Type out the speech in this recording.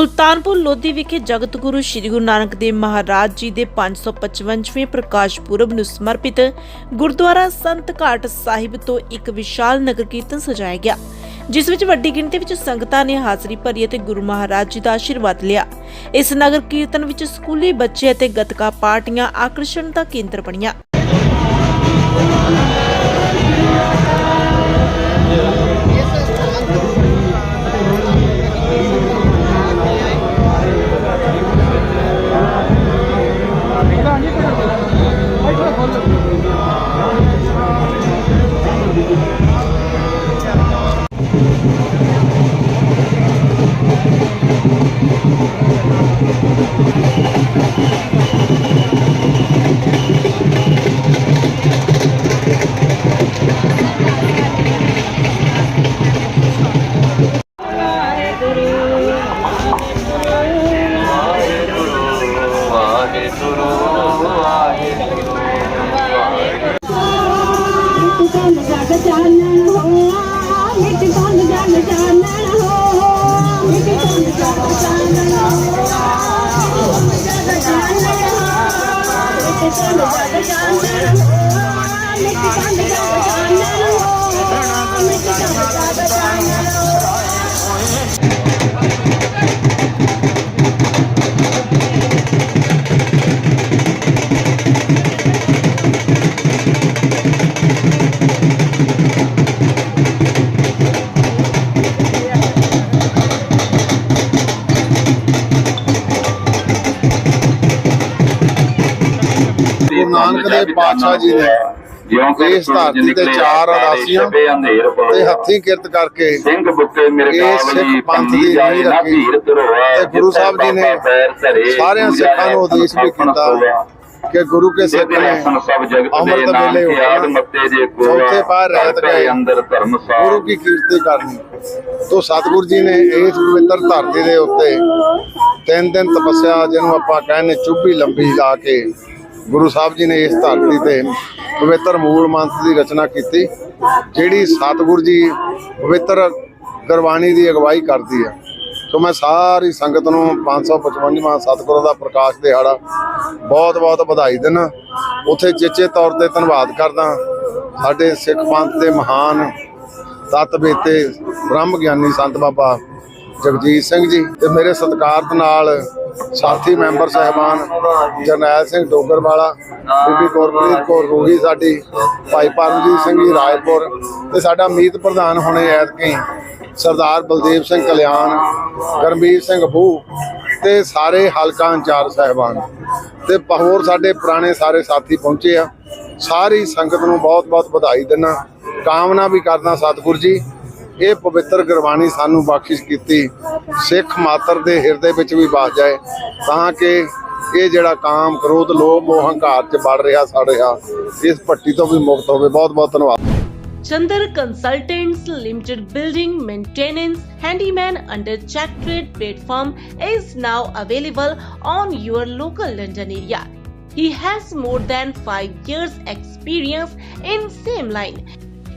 ਸੁਲਤਾਨਪੁਰ ਲੋਧੀ ਵਿਖੇ ਜਗਤ ਗੁਰੂ ਸ੍ਰੀ ਗੁਰੂ ਨਾਨਕ ਦੇਵ ਮਹਾਰਾਜ ਜੀ ਦੇ 555ਵੇਂ ਪ੍ਰਕਾਸ਼ ਪੁਰਬ ਨੂੰ ਸਮਰਪਿਤ ਗੁਰਦੁਆਰਾ ਸੰਤ ਘਾਟ ਸਾਹਿਬ ਤੋਂ ਇੱਕ ਵਿਸ਼ਾਲ ਨਗਰ ਕੀਰਤਨ ਸਜਾਇਆ ਗਿਆ, ਜਿਸ ਵਿੱਚ ਵੱਡੀ ਗਿਣਤੀ ਵਿੱਚ ਸੰਗਤਾਂ ਨੇ ਹਾਜ਼ਰੀ ਭਰੀ ਅਤੇ ਗੁਰੂ ਮਹਾਰਾਜ ਜੀ ਦਾ ਆਸ਼ੀਰਵਾਦ ਲਿਆ। ਇਸ ਨਗਰ ਕੀਰਤਨ ਵਿੱਚ ਸਕੂਲੀ ਬੱਚੇ ਅਤੇ ਗੱਤਕਾ ਪਾਰਟੀਆਂ ਆਕਰਸ਼ਣ ਦਾ ਕੇਂਦਰ ਬਣੀਆਂ। ਚਾਨਣ ਹੋਆ ਮਿੱਟ ਕੰਨ ਜਗ ਚਾਨਣ ਹੋਆ ਮਿੱਟ ਕੰਨ ਜਗ ਚਾਨਣ ਹੋਆ ਜਗ ਚਾਨਣ ਹੋਆ ਮਿੱਟ ਕੰਨ ਜਗ ਚਾਨਣ ਹੋਆ ਮਿੱਟ ਕੰਨ ਜਗ ਚਾਨਣ ਨਾਨਕ ਦੇਵ ਪਾਤਸ਼ਾਹ ਜੀ ਨੇ ਇਸ ਧਰਤੀ ਤੇ ਚਾਰ ਅਦਾਸੀਆਂ ਤੇ ਹੱਥੀਂ ਕਿਰਤ ਕਰਕੇ ਸਿੰਘ ਬੁੱਕੇ ਮੇਰੇ ਕਾਵਲੀ ਪੰਥ ਦੀ ਜਾਏ ਨਾ। ਧੀਰ ਧਰੋਆ ਤੇ ਗੁਰੂ ਸਾਹਿਬ ਜੀ ਨੇ ਸਾਰਿਆਂ ਸਿੱਖਾਂ ਨੂੰ ਉਦੇਸ਼ ਵੀ ਕੀਤਾ ਕਿ ਗੁਰੂ ਕੇ ਸਿੱਖ ਨੇ ਸਭ ਜਗਤ ਦੇ ਨਾਮ ਕੀ ਹੋਣਾ। ਮੱਤੇ ਜੇ ਚੌਥੇ ਪਹਿਰ ਰਹਿਤ ਗਏ। ਅੰਦਰ ਧਰਮ ਸਾਧ ਗੁਰੂ ਕੀ ਕੀਰਤੀ ਕਰਨੀ ਤੋਂ ਸਤਿਗੁਰੂ ਜੀ ਨੇ ਇਸ ਪਵਿੱਤਰ ਧਰਤੀ ਦੇ ਉੱਤੇ ਤਿੰਨ ਦਿਨ ਤਪੱਸਿਆ ਜਿਹਨੂੰ ਆਪਾਂ ਕਹਿੰਦੇ ਚੁੱਭੀ ਲੰਬੀ ਲਾ ਕੇ ਗੁਰੂ ਸਾਹਿਬ ਜੀ ਨੇ ਇਸ ਧਰਤੀ ਤੇ ਪਵਿੱਤਰ ਮੂਲ ਮੰਤ ਦੀ ਰਚਨਾ ਕੀਤੀ, ਜਿਹੜੀ ਸਤਿਗੁਰੂ ਜੀ ਪਵਿੱਤਰ ਗੁਰਬਾਣੀ ਦੀ ਅਗਵਾਈ ਕਰਦੀ ਹੈ ਸੋ ਮੈਂ ਸਾਰੀ ਸੰਗਤ ਨੂੰ 555ਵਾਂ ਸਤਿਗੁਰਾਂ ਦਾ ਪ੍ਰਕਾਸ਼ ਦਿਹਾੜਾ ਬਹੁਤ ਬਹੁਤ ਵਧਾਈ ਦਿੰਦਾ ਉਥੇ ਚੇਚੇ ਤੌਰ ਤੇ ਧੰਨਵਾਦ ਕਰਦਾ। ਸਾਡੇ ਸਿੱਖ ਪੰਥ ਦੇ ਮਹਾਨ ਤਤ ਬੇਤੇ ਬ੍ਰਹਮ ਗਿਆਨੀ ਸੰਤ ਬਾਬਾ ਜਗਜੀਤ ਸਿੰਘ ਜੀ ਤੇ ਮੇਰੇ ਸਤਿਕਾਰਤ ਨਾਲ ਸਾਥੀ ਮੈਂਬਰ ਸਹਿਬਾਨ ਜਰਨੈਲ ਸਿੰਘ ਡੋਗਰਵਾਲਾ, ਬੀਬੀ ਗੁਰਪ੍ਰੀਤ ਕੌਰ ਰੋਹੀ ਸਾਡੀ, ਭਾਈ ਪਰਮਜੀਤ ਸਿੰਘ ਜੀ ਰਾਏਪੁਰ ਤੇ ਸਾਡਾ ਮੀਤ ਪ੍ਰਧਾਨ ਹੁਣੇ ਐਤਕੀ ਸਰਦਾਰ ਬਲਦੇਵ ਸਿੰਘ ਕਲਿਆਣ, ਗਰਮੀਤ ਸਿੰਘ ਬੂ ਤੇ ਸਾਰੇ ਹਲਕਾ ਇੰਚਾਰਜ ਸਹਿਬਾਨ। ਤੇ ਹੋਰ ਸਾਡੇ ਪੁਰਾਣੇ ਸਾਰੇ ਸਾਥੀ ਪਹੁੰਚੇ ਆ। ਸਾਰੀ ਸੰਗਤ ਨੂੰ ਬਹੁਤ-ਬਹੁਤ ਵਧਾਈ ਦਿੰਦਾ। ਕਾਮਨਾ ਵੀ ਕਰਦਾ ਸਤਿਗੁਰ ਜੀ। ਇਹ ਪਵਿੱਤਰ ਗੁਰਬਾਣੀ ਸਾਨੂੰ ਬਖਸ਼ਿਸ਼ ਕੀਤੀ ਸਿੱਖ ਮਾਤਰ ਦੇ ਹਿਰਦੇ ਵਿੱਚ ਵੀ ਵਸ ਜਾਏ ਤਾਂ ਕਿ ਇਹ ਜਿਹੜਾ ਕਾਮ ਕ੍ਰੋਧ ਲੋਭ ਮੋਹ ਹੰਕਾਰ ਚ ਵੜ ਰਿਹਾ ਸੜ ਰਿਹਾ ਇਸ ਭੱਟੀ ਤੋਂ ਵੀ ਮੁਕਤ ਹੋਵੇ ਬਹੁਤ-ਬਹੁਤ ਧੰਨਵਾਦ Chandar Consultants Limited Building Maintenance Handyman under Check Trade platform is now available on your local London area. He has more than 5 years experience in same line.